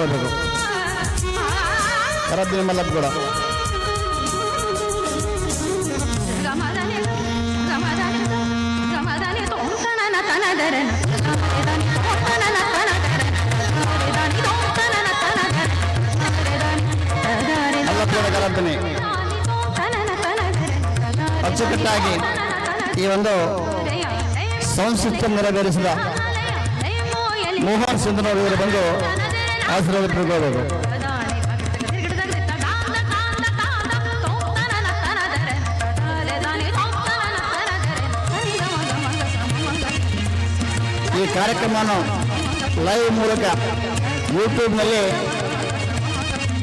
ಹೋಗ್ಬೇಕು ಕರದ್ದಿನ ಮಲ್ಲಪ್ಪ ಕೂಡ ಮಲ್ಲಪ್ಪ ಕೂಡ ಕರದ್ದಿನಿ ಅಚ್ಚುಕಟ್ಟಾಗಿ ಈ ಒಂದು ಸೌಂಡ್ ಸಿಸ್ಟಮ್ ನೆರವೇರಿಸಿದ ಮೋಹನ್ ಸುಂದರ್ ಇವರು ಬಂದು ಆಶೀರ್ವಾದ ಪಡ್ಕೋಬೇಕು ಈ ಕಾರ್ಯಕ್ರಮವನ್ನು ಲೈವ್ ಮೂಲಕ ಯೂಟ್ಯೂಬ್ನಲ್ಲಿ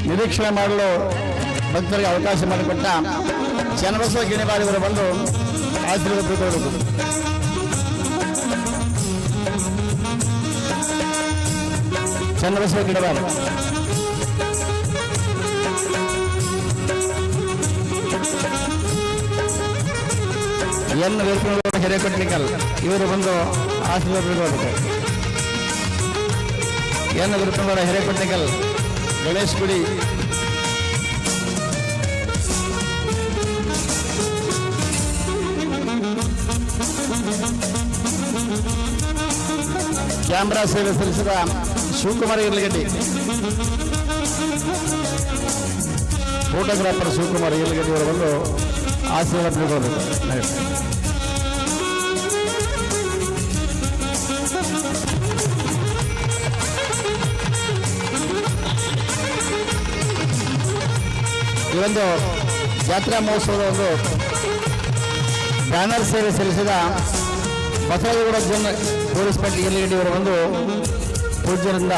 ನಿರೀಕ್ಷಣೆ ಮಾಡಲು ಭಕ್ತರಿಗೆ ಅವಕಾಶ ಮಾಡಿಕೊಟ್ಟ ಚನ್ನಬಸವ ಗಿಣಿಬಾರಿವರು ಬಂದು ಆಶೀರ್ವಾದ ಪಡ್ಕೋಬೇಕು ಚನ್ನಬಸವ ಗಿಡಬಾರ ಎನ್ ವೀರಪ್ಪನಗೌಡ ಹಿರೇಕೊಟ್ಲಿಕಲ್ ಇವರು ಬಂದು ಆಶೀರ್ವಾದ ಪಡ್ಕೋಬೇಕು ಎನ್ ವೀರಪ್ಪನಗೌಡ ಹಿರೇಕೊಟ್ಲಿಕಲ್ ಗಣೇಶ್ ಗುಡಿ ಕ್ಯಾಮ್ರಾ ಸೇವೆ ಸಲ್ಲಿಸಿದ ಶಿವಕುಮಾರ್ ಇರ್ಲಗಡ್ಡಿ ಫೋಟೋಗ್ರಾಫರ್ ಶಿವಕುಮಾರ್ ಇರ್ಲಗಡ್ಡಿ ಅವರು ಬಂದು ಆಶೀರ್ವಾದ ಪಡ್ಕೋಬೇಕು ಈ ಒಂದು ಜಾತ್ರಾ ಮಹೋತ್ಸವದ ಒಂದು ಬ್ಯಾನರ್ ಸೇವೆ ಸಲ್ಲಿಸಿದ ಬಸವಗೌಡ ಜನ ಪೊಲೀಸ್ ಎಲ್ಲಿಗಡ್ಡಿ ಅವರು ಬಂದು ಪೂಜ್ಯರಿಂದ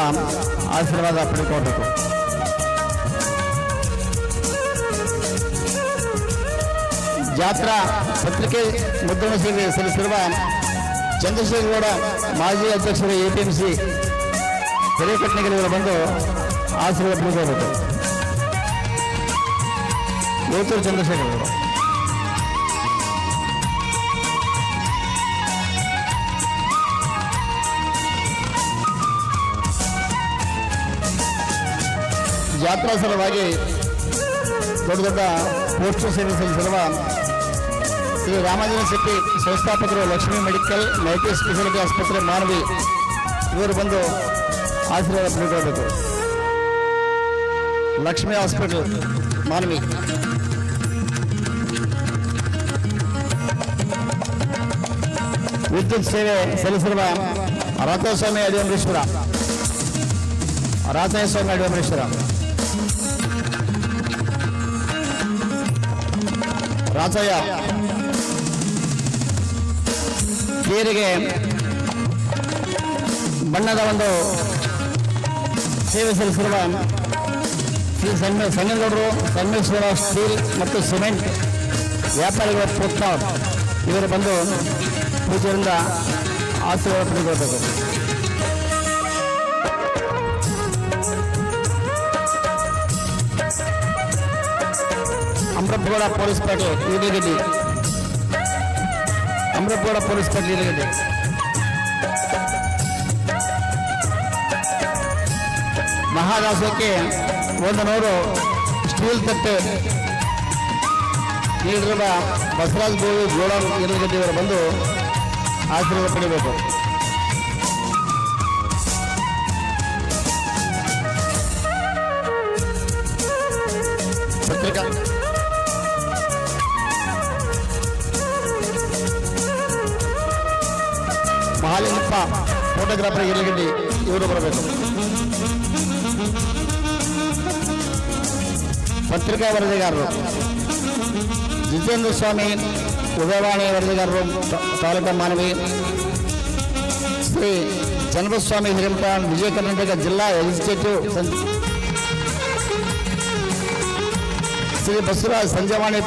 ಆಶೀರ್ವಾದ ಪಡೆದುಕೊಳ್ಬೇಕು. ಜಾತ್ರಾ ಪತ್ರಿಕೆ ಮುದ್ರಣ ಸೇವೆ ಸಲ್ಲಿಸಿರುವ ಚಂದ್ರಶೇಖರಗೌಡ ಮಾಜಿ ಅಧ್ಯಕ್ಷರು ಎಪಿಎಂಸಿ ಹಿರೇಕಟ್ನಿಗರಿವರು ಬಂದು ಆಶೀರ್ವಾದ ಪಡೆದುಕೊಳ್ಬೇಕು. ಗೋಚೂರು ಚಂದ್ರಶೇಖರ್ ಜಾತ್ರಾ ಸಲುವಾಗಿ ದೊಡ್ಡ ದೊಡ್ಡ ಪೋಸ್ಟರ್ ಸೇವೆ ಸಲ್ಲಿಸಿರುವ ಶ್ರೀ ರಾಮಾಂಜನ ಶೆಟ್ಟಿ ಸಂಸ್ಥಾಪಕರು ಲಕ್ಷ್ಮೀ ಮೆಡಿಕಲ್ ಮಲ್ಟಿ ಸ್ಪೆಷಾಲಿಟಿ ಆಸ್ಪತ್ರೆ, ಮಾನವಿ ಇವರು ಬಂದು ಆಶೀರ್ವಾದ ಪಡೆದುಕೊಳ್ಬೇಕು ಲಕ್ಷ್ಮೀ ಹಾಸ್ಪಿಟಲ್, ಮಾನವಿ. ವಿದ್ಯುತ್ ಸೇವೆ ಸಲ್ಲಿಸಿರುವ ರಥಸ್ವಾಮಿ ಅಡಿಯಂಬರೇಶ್ವರ ಸ್ವಾಮಿ ಅಡಿಯಂಬರೇಶ್ವರ ರಾಜಯ್ಯ. ನೀರಿಗೆ ಬಣ್ಣದ ಒಂದು ಸೇವೆ ಸಲ್ಲಿಸಿರುವ ಶ್ರೀ ಸಣ್ಣ ಸಣ್ಣಗೌಡರು ಸಂಗಮೇಶ್ವರ ಸ್ಟೀಲ್ ಮತ್ತು ಸಿಮೆಂಟ್ ವ್ಯಾಪಾರಿಗಳ ಪ್ರೋತ್ಸಾಹ ಇವರು ಬಂದು ಪೂಜೆಯಿಂದ ಆಶೀರ್ವಾದ ಪಡೆದುಕೊಳ್ಬೇಕು ಅಮೃತಗೌಡ ಪೊಲೀಸ್ ಪೇಟೆ ಈಗಲಗಡ್ಡಿ ಅಮೃತಗೌಡ ಪೊಲೀಸ್ ಪೇಟೆ ಈಗಲಗಡ್ಡಿ ಮಹಾದಾಸಕ್ಕೆ ಒಂದು ಸ್ಟೀಲ್ ತಟ್ಟೆ. ನೀಡಿರುವ ಬಸವರಾಜ ಗೋವಿ ಗೋಡಂ ಈರಲಗಡ್ಡಿಯವರು ಬಂದು ಆಶೀರ್ವಾದ ಪಡಿಬೇಕು. ಪತ್ರಿಕಾ ಮಹಾಲಿಂಗಪ್ಪ ಫೋಟೋಗ್ರಾಫರ್ ಈರಲಗಡ್ಡಿ ಇವರು ಬರಬೇಕು ಪತ್ರಿಕಾ ವರದಿಗಾರರು ಜಿತೇಂದ್ರ ಸ್ವಾಮಿ ಉದಯವಾಣಿ ವರದಿಗಾರರು ತ- ತಾಲೂಕು ಮಾನವಿ ಶ್ರೀ ಚನ್ನಬಸ್ವಾಮಿ ಹಿರೇಮಠ ವಿಜಯ ಕರ್ನಾಟಕ ಜಿಲ್ಲಾ ಎಕ್ಸಿಕ್ಯೂಟಿವ್ ಸಂ- ಶ್ರೀ ಬಸವರಾಜ್ ಸಂಜಯವಾಣಿ